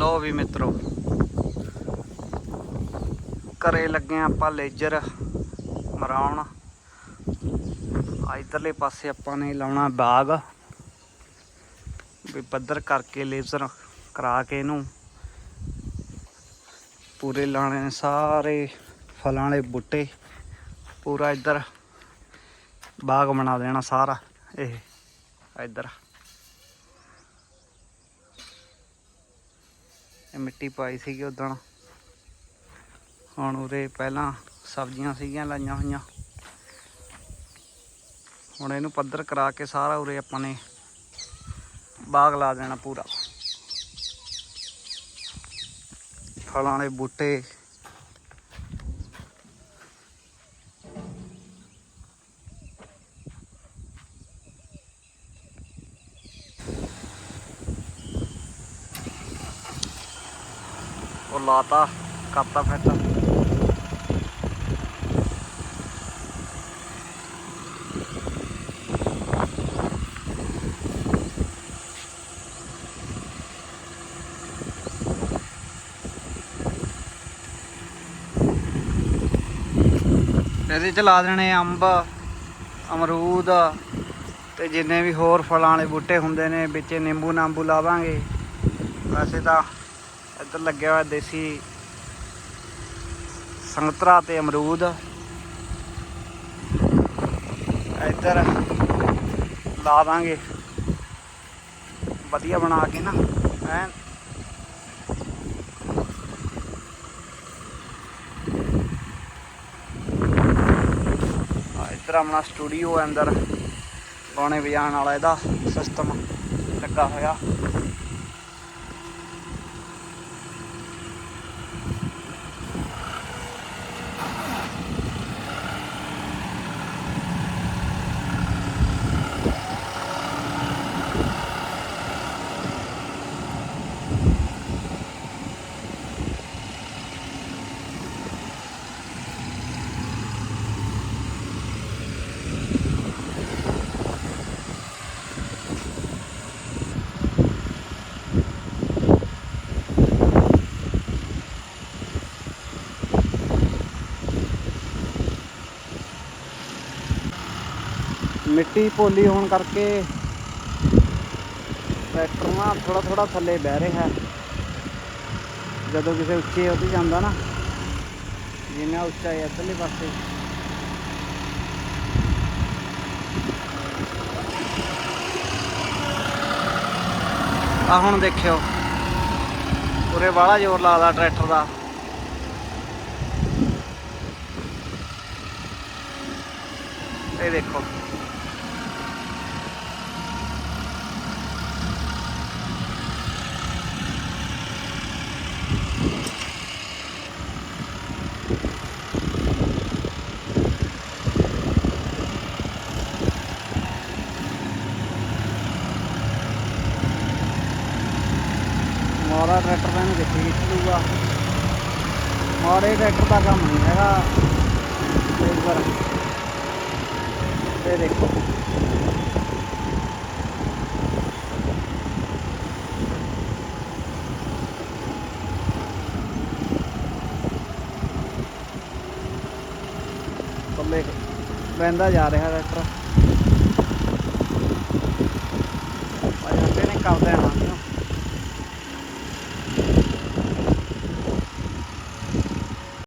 ਲੋ ਵੀ ਮਿੱਤਰੋ। ਘਰੇ ਲੱਗੇ ਆਂ ਆਪਾਂ ਲੇਜਰ ਮਰਾਉਣ। ਆ ਇਧਰਲੇ ਪਾਸੇ ਆਪਾਂ ਨੇ ਲਾਉਣਾ ਬਾਗ। ਵੀ ਪੱਧਰ ਕਰਕੇ ਲੇਜ਼ਰ ਕਰਾ ਕੇ ਇਹਨੂੰ ਪੂਰੇ ਲਾਣੇ ਨੇ ਸਾਰੇ ਫਲਾਂ ਵਾਲੇ ਬੂਟੇ। ਪੂਰਾ ਇੱਧਰ ਬਾਗ ਬਣਾ ਦੇਣਾ ਸਾਰਾ ਇਹ, ਇੱਧਰ। ਇਹ ਮਿੱਟੀ ਪਾਈ ਸੀਗੀ ਉਦੋਂ ਹੁਣ ਉਰੇ ਪਹਿਲਾਂ ਸਬਜ਼ੀਆਂ ਸੀਗੀਆਂ ਲਾਈਆਂ ਹੋਈਆਂ। ਹੁਣ ਇਹਨੂੰ ਪੱਧਰ ਕਰਾ ਕੇ ਸਾਰਾ ਉਰੇ ਆਪਾਂ ਨੇ ਬਾਗ ਲਾ ਦੇਣਾ ਪੂਰਾ। ਫਲਾਂ ਵਾਲੇ ਬੂਟੇ ਉਹ ਲਾਤਾ, ਕਰਤਾ ਫਿੱਟ ਇਹਦੇ ਚ ਲਾ ਦੇਣੇ ਅੰਬ, ਅਮਰੂਦ ਤੇ ਜਿੰਨੇ ਵੀ ਹੋਰ ਫਲਾਂ ਵਾਲੇ ਬੂਟੇ ਹੁੰਦੇ ਨੇ, ਵਿੱਚ ਨਿੰਬੂ ਨਾਂਬੂ ਲਾਵਾਂਗੇ। ਵੈਸੇ ਤਾਂ ਇੱਧਰ ਲੱਗਿਆ ਹੋਇਆ ਦੇਸੀ ਸੰਗਤਰਾ ਤੇ ਅਮਰੂਦ। ਇੱਧਰ ਲਾ ਦਾਂਗੇ। ਵਧੀਆ ਬਣਾ ਕੇ ਨਾ ਐਨ ਇੱਧਰ ਆਪਣਾ ਸਟੂਡੀਓ ਹੈ ਅੰਦਰ। ਗਾਣੇ ਵਜਾਉਣ ਵਾਲਾ ਇਹਦਾ ਸਿਸਟਮ ਲੱਗਾ ਹੋਇਆ। ਮਿੱਟੀ ਪੋਲੀ ਹੋਣ ਕਰਕੇ ਟਰੈਕਟਰ ਨਾ ਥੋੜਾ ਥੋੜਾ ਥੱਲੇ ਬਹਿ ਰਿਹਾ। ਜਦੋਂ ਕਿਸੇ ਉੱਚੇ ਉੱਤੇ ਜਾਂਦਾ ਨਾ, ਜਿੰਨਾ ਉੱਚਾ ਹੈ ਇੱਧਰਲੇ ਪਾਸੇ। ਆ ਹੁਣ ਦੇਖਿਓ, ਉਰੇ ਵਾਲਾ ਜ਼ੋਰ ਲਾਦਾ ਟਰੈਕਟਰ ਦਾ। ਇਹ ਦੇਖੋ। ਜ਼ਿਆਦਾ ਟਰੈਕਟਰ ਦਾ ਇਹਨੂੰ ਕਿੱਥੇ ਖਿੱਚ ਲੂਗਾ ਮਾਰੇ ਟਰੈਕਟਰ ਦਾ ਕੰਮ ਨਹੀਂ ਹੈਗਾ। ਇਸ ਵਾਰ ਇਹ ਦੇਖੋ। ਥੱਲੇ ਪੈਂਦਾ ਜਾ ਰਿਹਾ ਟਰੈਕਟਰ। ਅਜੇ ਨੇ ਕਰਦੇ।